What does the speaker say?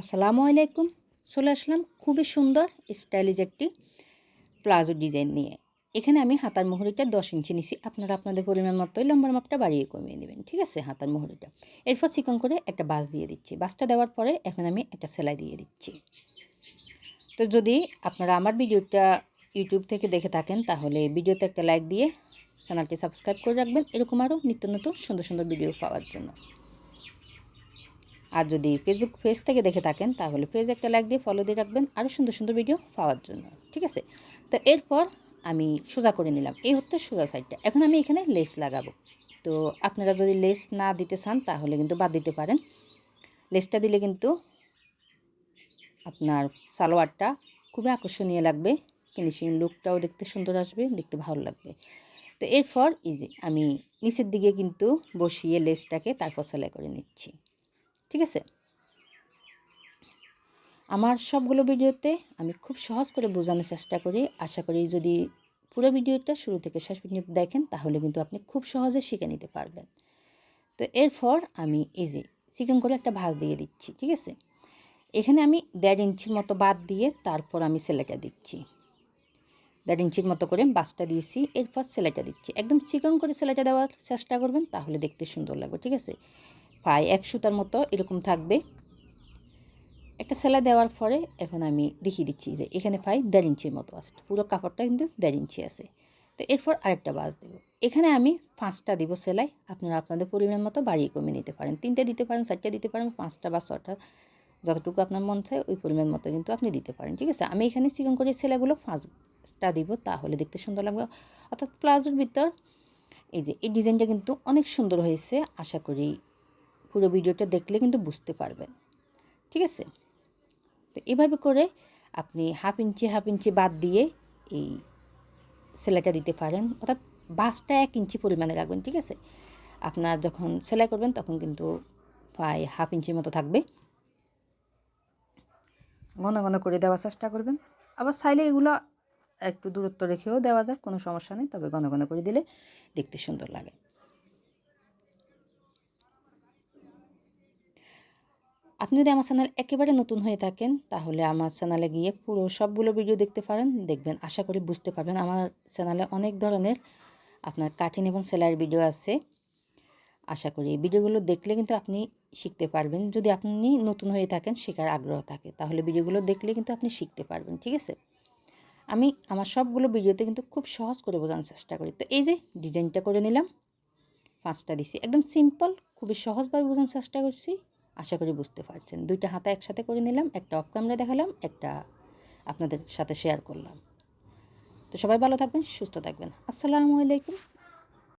আসসালামু আলাইকুম। চলে আসলাম খুবই সুন্দর, স্টাইলিশ একটি প্লাজো ডিজাইন নিয়ে। এখানে আমি হাতার মুহুরিটা দশ ইঞ্চি নিছি। আপনারা আপনাদের পরিমাণ মতোই লম্বার মাপটা বাড়িয়ে কমিয়ে নেবেন। ঠিক আছে, হাতার মুহুরিটা। এরপর চিকন করে একটা বাস দিয়ে দিচ্ছি। বাসটা দেওয়ার পরে এখন আমি একটা সেলাই দিয়ে দিচ্ছি। তো যদি আপনারা আমার ভিডিওটা ইউটিউব থেকে দেখে থাকেন, তাহলে ভিডিওতে একটা লাইক দিয়ে চ্যানেলটি সাবস্ক্রাইব করে রাখবেন। এরকম আরও নিত্য নতুন সুন্দর সুন্দর ভিডিও পাওয়ার জন্য। আর যদি ফেসবুক পেজ থেকে দেখে থাকেন, তাহলে পেজ একটা লাইক দিয়ে ফলো দিয়ে রাখবেন আরও সুন্দর সুন্দর ভিডিও পাওয়ার জন্য, ঠিক আছে? তো এরপর আমি সোজা করে নিলাম। এই হচ্ছে সোজা সাইডটা এখন আমি এখানে লেস লাগাবো। তো আপনারা যদি লেস না দিতে চান, তাহলে কিন্তু বাদ দিতে পারেন। লেসটা দিলে কিন্তু আপনার সালোয়ারটা খুবই আকর্ষণীয় লাগবে ফিনিশিং লুকটাও দেখতে সুন্দর আসবে, দেখতে ভালো লাগবে। তো এরপর ইজি আমি নিচের দিকে কিন্তু বসিয়ে লেসটাকে তারপর সেলাই করে নিচ্ছি। ঠিক আছে? আমার সবগুলো ভিডিওতে আমি খুব সহজ করে বোঝানোর চেষ্টা করি। আশা করি যদি পুরো ভিডিওটা শুরু থেকে শেষ পর্যন্ত দেখেন, তাহলে কিন্তু আপনি খুব সহজে শিখে নিতে পারবেন। তো এরপর আমি এই যে চিকেন করে একটা ভাজ দিয়ে দিচ্ছি, ঠিক আছে? এখানে আমি দেড় ইঞ্চির মতো বাদ দিয়ে তারপর আমি সেলাইটা দিচ্ছি। দেড় ইঞ্চির মতো করে বাসটা দিয়েছি, এরপর সেলাইটা দিচ্ছি। একদম চিকন করে সেলাইটা দেওয়ার চেষ্টা করবেন, তাহলে দেখতে সুন্দর লাগবে, ঠিক আছে? পায়ে এক সুতার মতো এরকম থাকবে। একটা সেলাই দেওয়ার পরে এখন আমি দেখিয়ে দিচ্ছি যে এখানে পাই দেড় ইঞ্চির মতো আছে। পুরো কাপড়টা কিন্তু দেড় ইঞ্চি আছে। তো এরপর আরেকটা বাস দেব। এখানে আমি পাঁচটা দিব সেলাই। আপনারা আপনাদের পরিমাণ মতো বাড়িয়ে কমিয়ে নিতে পারেন। তিনটে দিতে পারেন, চারটে দিতে পারেন, পাঁচটা বা ছটা, যতটুকু আপনার মন চায় ওই পরিমাণ মতো কিন্তু আপনি দিতে পারেন। ঠিক আছে? আমি এখানে চিকন করে সেলাইগুলো পাঁচটা দিব, তাহলে দেখতে সুন্দর লাগবে। অর্থাৎ প্লাজোর ভিতর এই যে এই ডিজাইনটা কিন্তু অনেক সুন্দর হয়েছে, আশা করি পুরো ভিডিওটা দেখলে কিন্তু বুঝতে পারবেন। ঠিক আছে? তো এভাবে করে আপনি হাফ ইঞ্চি হাফ ইঞ্চি বাদ দিয়ে এই সেলাইটা দিতে পারেন। অর্থাৎ বাসটা এক ইঞ্চি পরিমাণে রাখবেন, ঠিক আছে? আপনার যখন সেলাই করবেন তখন কিন্তু প্রায় হাফ ইঞ্চির মতো থাকবে। ঘন ঘন করে দেওয়ার চেষ্টা করবেন। আবার চাইলে এগুলো একটু দূরত্ব রেখেও দেওয়া যায়, কোনো সমস্যা নেই। তবে ঘন ঘন করে দিলে দেখতে সুন্দর লাগে। আপনি যদি আমার চ্যানেল একেবারে নতুন হয়ে থাকেন, তাহলে আমার চ্যানেলে গিয়ে পুরো সবগুলো ভিডিও দেখতে পারেন, দেখবেন, আশা করি বুঝতে পারবেন আমার চ্যানেলে অনেক ধরনের আপনার কাঠিন এবং সেলাইয়ের ভিডিও আছে। আশা করি এই ভিডিওগুলো দেখলে কিন্তু আপনি শিখতে পারবেন। যদি আপনি নতুন হয়ে থাকেন, শেখার আগ্রহ থাকে, তাহলে ভিডিওগুলো দেখলে কিন্তু আপনি শিখতে পারবেন, ঠিক আছে? আমি আমার সবগুলো ভিডিওতে কিন্তু খুব সহজ করে বোঝানোর চেষ্টা করি। তো এই যে ডিজাইনটা করে নিলাম, পাঁচটা দিছি। একদম সিম্পল খুবই সহজভাবে বোঝানোর চেষ্টা করছি। আশা করি বুঝতে পারছেন। দুইটা হাতা একসাথে করে নিলাম, একটা অফ ক্যামেরা দেখালাম, একটা আপনাদের সাথে শেয়ার করলাম। তো সবাই ভালো থাকবেন, সুস্থ থাকবেন। আসসালামু আলাইকুম।